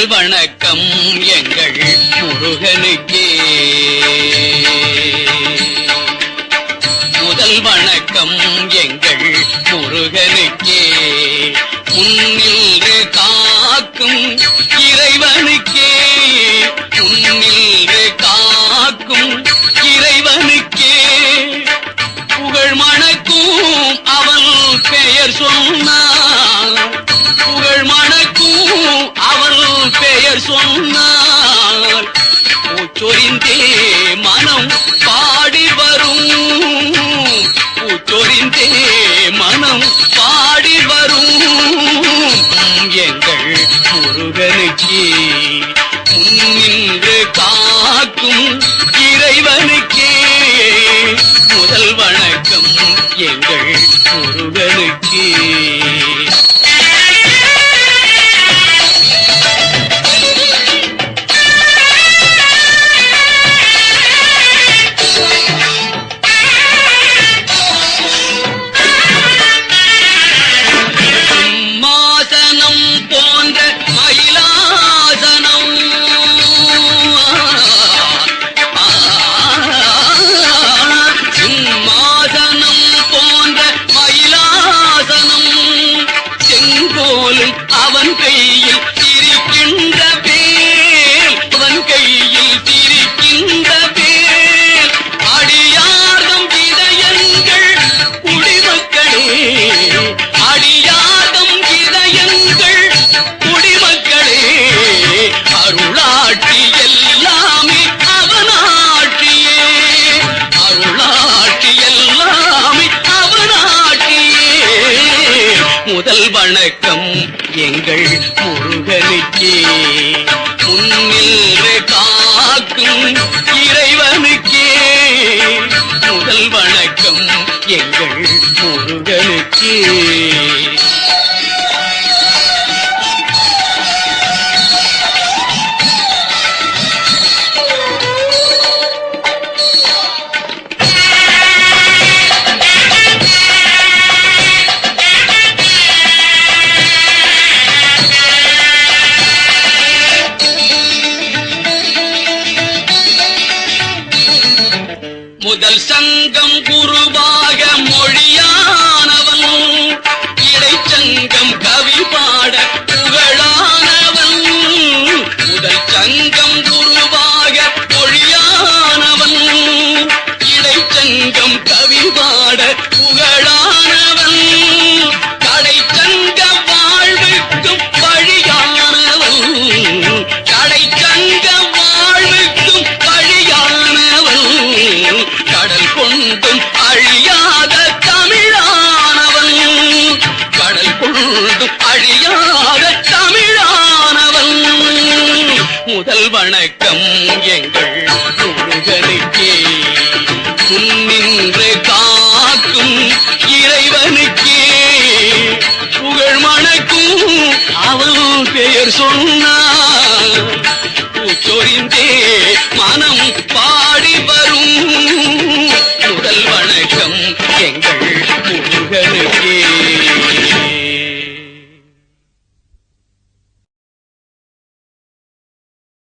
முதல் வணக்கம் எங்கள் முருகனுக்கே. முதல் வணக்கம் எங்கள் முருகனுக்கே. முன்னின்று காக்கும் இறைவனுக்கே. முன்னின்று காக்கும் இறைவனுக்கே. புகழ் மணக்கும் அவன் பெயர் சொன்னான் சொன்னால் சொன்னான் பூச்சொரிந்தே மனம் பாடி வரும். பூச்சொரிந்தே மனம் பாடி வரும். எங்கள் முருகனுக்கு முன்னின்று காக்கும் இறைவனுக்கே போலும் அவன் கையில் இருக்கின்ற பேர் அவன் கையில் இருக்கின்ற பேர் அடியார்தம் இதயங்கள் குடிமக்களே அடியார்தம் இதயங்கள் குடிமக்களே அருளாட்சி எல்லாமே அவனாட்சியே அருளாட்சி எல்லாமே அவனாட்சியே முதல் வணக்கம் எங்கள் முருகனுக்கே. முன்னில் காக்கும் இறைவனுக்கே. முதல் முதல் வணக்கம் எங்கள் முருகனுக்கே முன்னின்று காக்கும் இறைவனுக்கே. புகழ் மணக்கும் அவள் பெயர் சொன்னார். பூச்சொரிந்தே மனம்